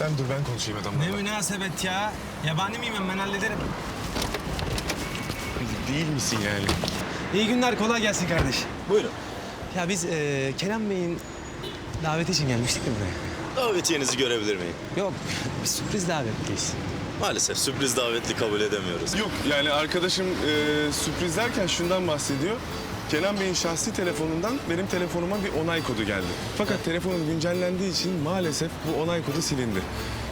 Sen dur ben konuşayım adamla. Ne münasebet ya. Yabani miyim ben, ben hallederim. Değil misin yani? İyi günler, kolay gelsin kardeş. Buyurun. Ya biz eee Kenan Bey'in daveti için gelmiştik de buraya. Davetiyenizi görebilir miyim? Yok, bir sürpriz davetliyiz. Maalesef sürpriz davetli kabul edemiyoruz. Yok yani arkadaşım e, sürpriz derken şundan bahsediyor. Kenan Bey'in şahsi telefonundan benim telefonuma bir onay kodu geldi. Fakat telefonum güncellendiği için maalesef bu onay kodu silindi.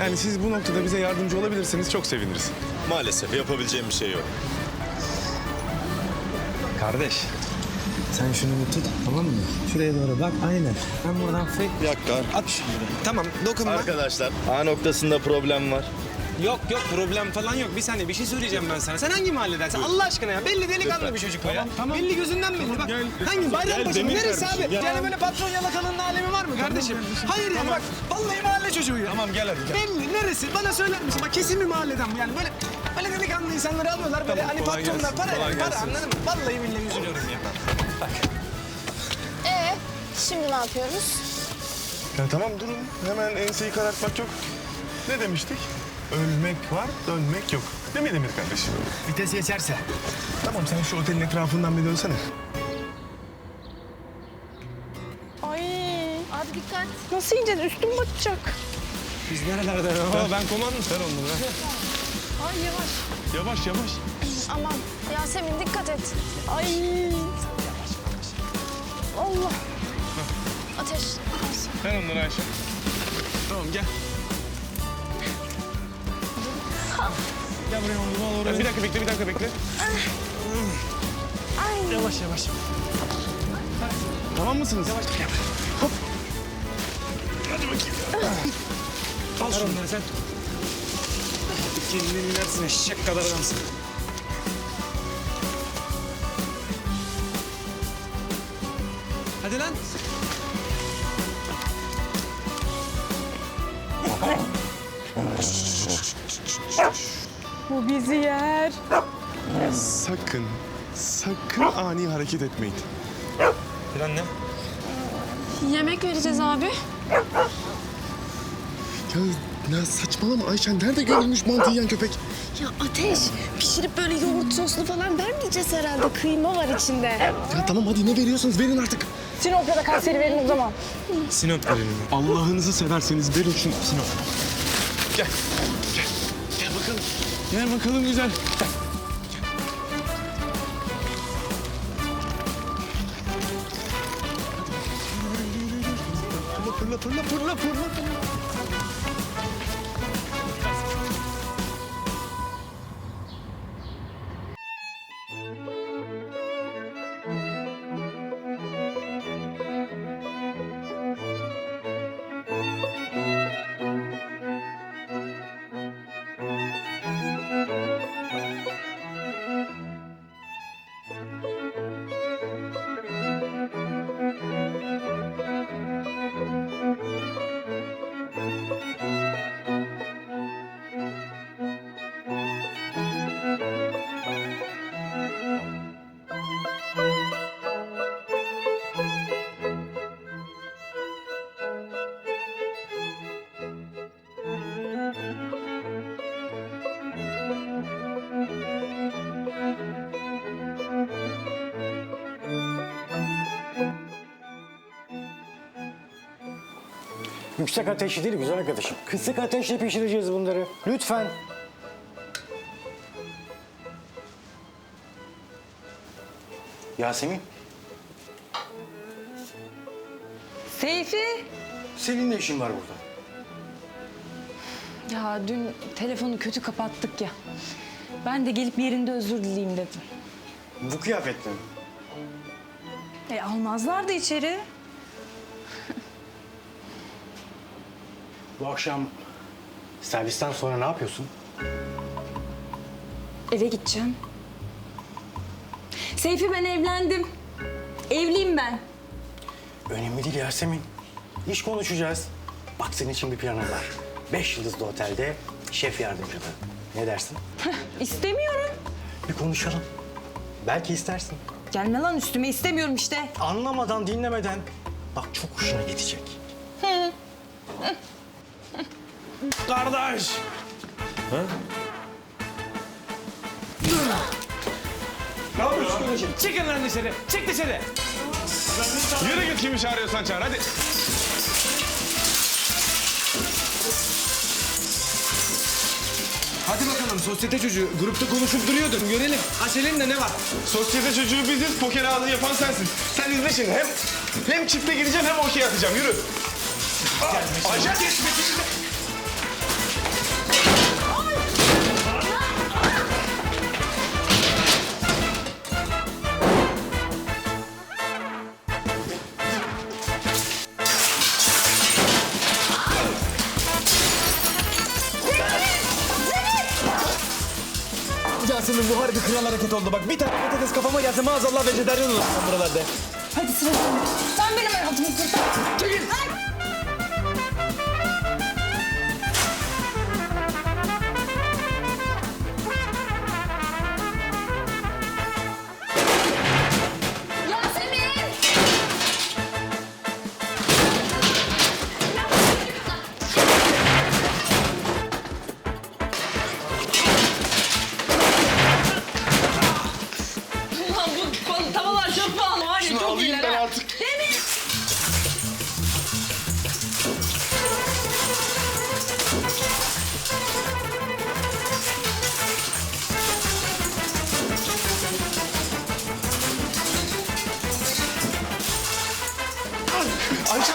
Yani siz bu noktada bize yardımcı olabilirseniz çok seviniriz. Maalesef yapabileceğim bir şey yok. Kardeş, sen şunu bir tut, tamam mı? Şuraya doğru bak, aynen. Ben buradan fake... Bir dakika. At şunu. Tamam, dokunma. Arkadaşlar A noktasında problem var. Yok yok, problem falan yok. Bir saniye, bir şey söyleyeceğim ben sana. Sen hangi mahalledensin? Allah aşkına ya. Belli delikanlı bir çocuk o ya. tamam. Belli gözünden belli. Bak, gel. hangi? Bayrampaşa mı? Neresi abi? gel. Yani böyle patron yalakalığının alemi var mı kardeşim? Hayır yani bak, vallahi mahalle çocuğu ya. Tamam gel hadi gel. Belli, neresi? Bana söyler misin? Bak kesin bir mahalleden bu yani. Böyle böyle delikanlı insanları alıyorlar. Böyle Tamam, hani kolay patronlar gelsin, para, kolay yani, para gelsin. anladın mı? Vallahi billahi üzülüyorum ya. Ee, şimdi ne yapıyoruz? Ya tamam durun. Hemen enseyi karartmak yok. Ne demiştik? Ölmek var, dönmek yok. Değil mi Demir kardeşim? Vites geçerse. Tamam sen şu otelin etrafından bir dönsene. Ay, abi dikkat. Nasıl ineceğiz? Üstüm batacak. Biz nerelerde? Oo, ben komando. Ver onları. ver. Ay yavaş. Yavaş yavaş. Aman Yasemin dikkat et. Ay. Allah. Ateş. Ver onları Ayşe. Tamam gel. Gel buraya oğlum, al oraya. Ya bir dakika bekle, bir dakika bekle. Ay. Yavaş yavaş. Tamam mısınız? Yavaş gel. Hop. Hadi bakayım. Al şunları sen. Kendini inersin eşek kadar adamsın. Hadi lan. Bu bizi yer. Sakın, sakın ani hareket etmeyin. Plan ne? Yemek vereceğiz abi. Ya, ya saçmalama Ayşen. Nerede görülmüş mantı yiyen köpek? Ya Ateş, pişirip böyle yoğurt soslu falan vermeyeceğiz herhalde. Kıyma var içinde. Ya tamam hadi ne veriyorsanız verin artık. Sinop'ta da Kayseri verin o zaman. Sinop verelim. Allah'ınızı severseniz verin şunu. Sinop. Gel. Bakalım. Gel bakalım güzel. Fırla fırla fırla fırla fırla. Yüksek ateşli değil güzel arkadaşım. Kısık ateşle pişireceğiz bunları. Lütfen. Yasemin, Seyfi. senin ne işin var burada? Ya dün telefonu kötü kapattık ya. Ben de gelip yerinde özür dileyeyim dedim. Bu kıyafetle mi? E almazlar da içeri. Bu akşam servisten sonra ne yapıyorsun? Eve gideceğim. Seyfi ben evlendim. Evliyim ben. Önemli değil Yasemin. İş konuşacağız. Bak senin için bir planım var. Beş yıldızlı otelde şef yardımcılığı. Ne dersin? İstemiyorum. Bir konuşalım. Belki istersin. Gelme lan üstüme istemiyorum işte. Anlamadan, dinlemeden. Bak çok hoşuna gidecek. Kardeş. Ne yapıyorsun? Çıkın lan dışarı. Çık dışarı. Yürü git kimi çağırıyorsan çağır hadi. Hadi bakalım sosyete çocuğu. Grupta konuşup duruyordun. Görelim. Aç elinde ne var? Sosyete çocuğu biziz, poker ağzı yapan sensin. Sen izle şimdi. Hem hem çifte gideceğim hem okey atacağım. Yürü. Aa, Ajan Yasemin harbi kral hareket oldu. Bak bir tane patates kafama gelse maazallah vejetaryen ben buralarda. Hadi sıra sende. Sen benim hayatımı kurtar. Çekil. Yasemin! Şunu çok alayım iyiler ben ha. artık. Ayşe.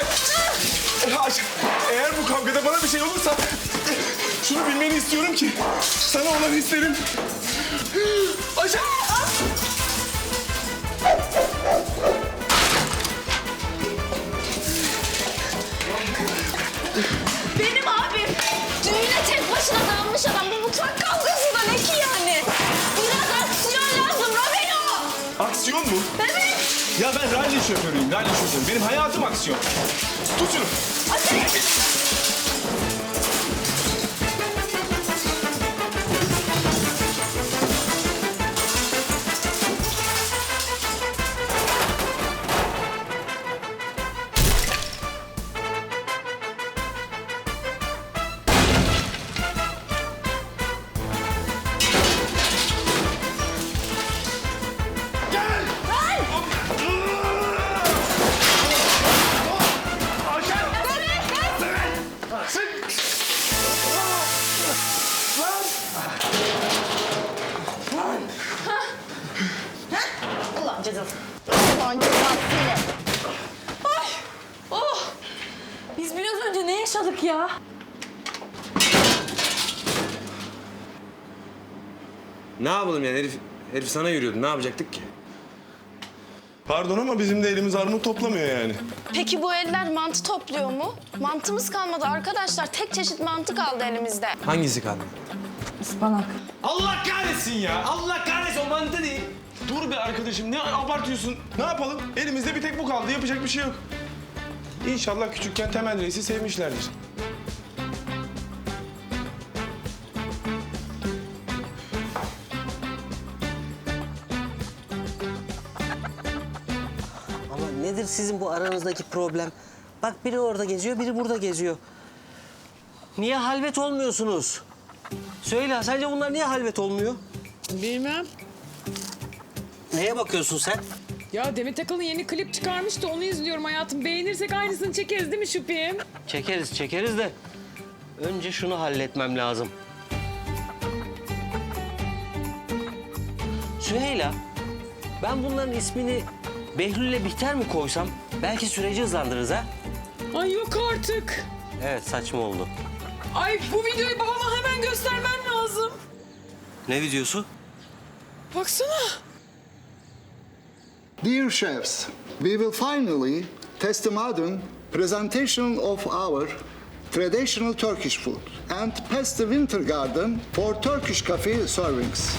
Ayşe. Eğer bu kavgada bana bir şey olursa şunu bilmeni istiyorum ki sana olan hislerim. Ayşe. Mu? Evet. Ya ben ralli şoförüyüm, ralli şoförü. Benim hayatım aksiyon. Tut şunu. Hadi. Ya? Ne yapalım yani herif, herif sana yürüyordu. Ne yapacaktık ki? Pardon ama bizim de elimiz armut toplamıyor yani. Peki bu eller mantı topluyor mu? Mantımız kalmadı arkadaşlar. Tek çeşit mantı kaldı elimizde. Hangisi kaldı? Ispanak. Allah kahretsin ya. Allah kahretsin o mantı değil. Dur be arkadaşım ne abartıyorsun? Ne yapalım? Elimizde bir tek bu kaldı. Yapacak bir şey yok. İnşallah küçükken Temel Reis'i sevmişlerdir. Sizin bu aranızdaki problem? Bak biri orada geziyor, biri burada geziyor. Niye halvet olmuyorsunuz? Söyle, sence bunlar niye halvet olmuyor? Bilmem. Neye bakıyorsun sen? Ya Demet Akalın yeni klip çıkarmış da onu izliyorum hayatım. Beğenirsek aynısını çekeriz değil mi Şüphem? Çekeriz, çekeriz de önce şunu halletmem lazım. Süheyla, ben bunların ismini Behlül'le Bihter mi koysam? Belki süreci hızlandırırız ha? Ay yok artık. Evet, saçma oldu. Ay bu videoyu babama hemen göstermem lazım. Ne videosu? Baksana. Dear chefs, we will finally test the modern presentation of our traditional Turkish food and pass the winter garden for Turkish coffee servings.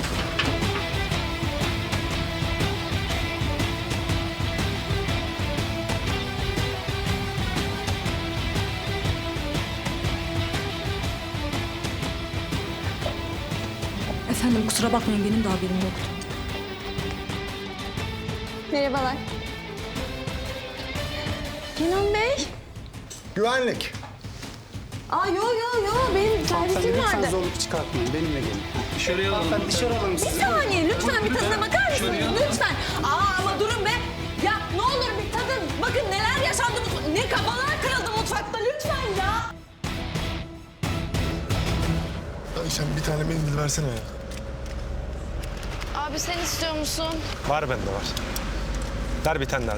Kusura bakmayın benim de haberim yoktu. Merhabalar. Kenan Bey. Güvenlik. Aa yo yo yo benim servisim vardı. zorluk çıkartmayın. Benimle gelin. Dışarıya alalım. Ben dışarı alalım Bir sizi. saniye lütfen bir tadına bakar mısınız? Lütfen. Aa ama durun be. Ya ne olur bir tadın. Bakın neler yaşandı. Ne kafalar kırıldı mutfakta lütfen ya. Ayşem bir tane mendil versene ya. Abi sen istiyor musun? Var bende var. Ver bir tane daha.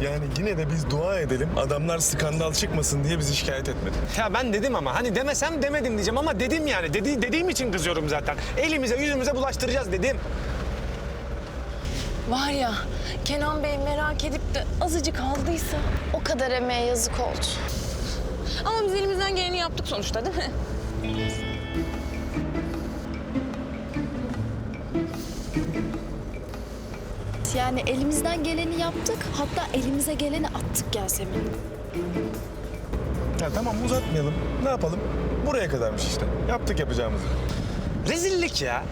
Yani yine de biz dua edelim. Adamlar skandal çıkmasın diye bizi şikayet etmedi. Ya ben dedim ama hani demesem demedim diyeceğim ama dedim yani. Dedi, dediğim için kızıyorum zaten. Elimize yüzümüze bulaştıracağız dedim. Var ya Kenan Bey merak edip de azıcık aldıysa o kadar emeğe yazık oldu. Ama biz elimizden geleni yaptık sonuçta değil mi? Yani elimizden geleni yaptık. Hatta elimize geleni attık Yasemin. Ya tamam uzatmayalım. Ne yapalım? Buraya kadarmış işte. Yaptık yapacağımızı. Rezillik ya.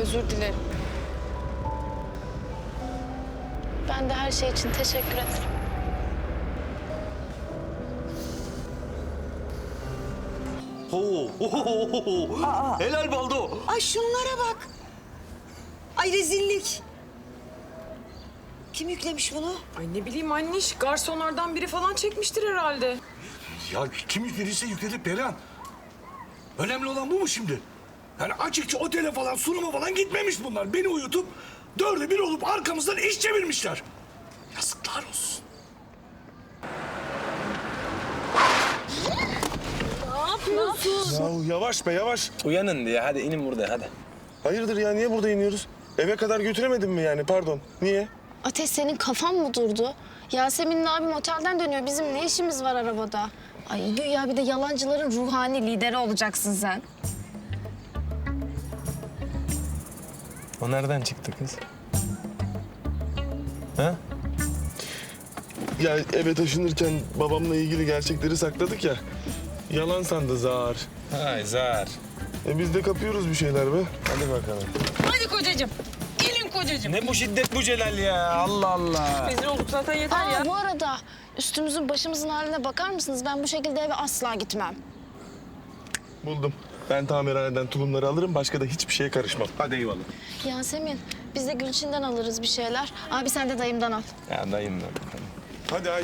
Özür dilerim. Ben de her şey için teşekkür ederim. Oo, Helal baldo. Ay şunlara bak. Ay rezillik. Kim yüklemiş bunu? Ay ne bileyim anniş garsonlardan biri falan çekmiştir herhalde. Ya kim yüklediyse yükledi Perihan. Önemli olan bu mu şimdi? Yani açıkça otele falan sunuma falan gitmemiş bunlar. Beni uyutup dörde bir olup arkamızdan iş çevirmişler. Yahu yavaş be yavaş. Uyanın diye hadi inin burada hadi. Hayırdır ya niye burada iniyoruz? Eve kadar götüremedin mi yani pardon? Niye? Ateş senin kafan mı durdu? Yasemin'le abim otelden dönüyor. Bizim ne işimiz var arabada? Ay güya bir de yalancıların ruhani lideri olacaksın sen. O nereden çıktı kız? Ha? Ya eve taşınırken babamla ilgili gerçekleri sakladık ya. Yalan sandı zar. Hay zar. E biz de kapıyoruz bir şeyler be. Hadi bakalım. Hadi kocacığım. Gelin kocacığım. Ne bu şiddet bu Celal ya Allah Allah. Rezil olduk zaten yeter Aa ya. bu arada üstümüzün başımızın haline bakar mısınız? Ben bu şekilde eve asla gitmem. Buldum. Ben tamirhaneden tulumları alırım. Başka da hiçbir şeye karışmam. Hadi eyvallah. Yasemin biz de Gülçin'den alırız bir şeyler. Abi sen de dayımdan al. Ya dayım da. Hadi Ay.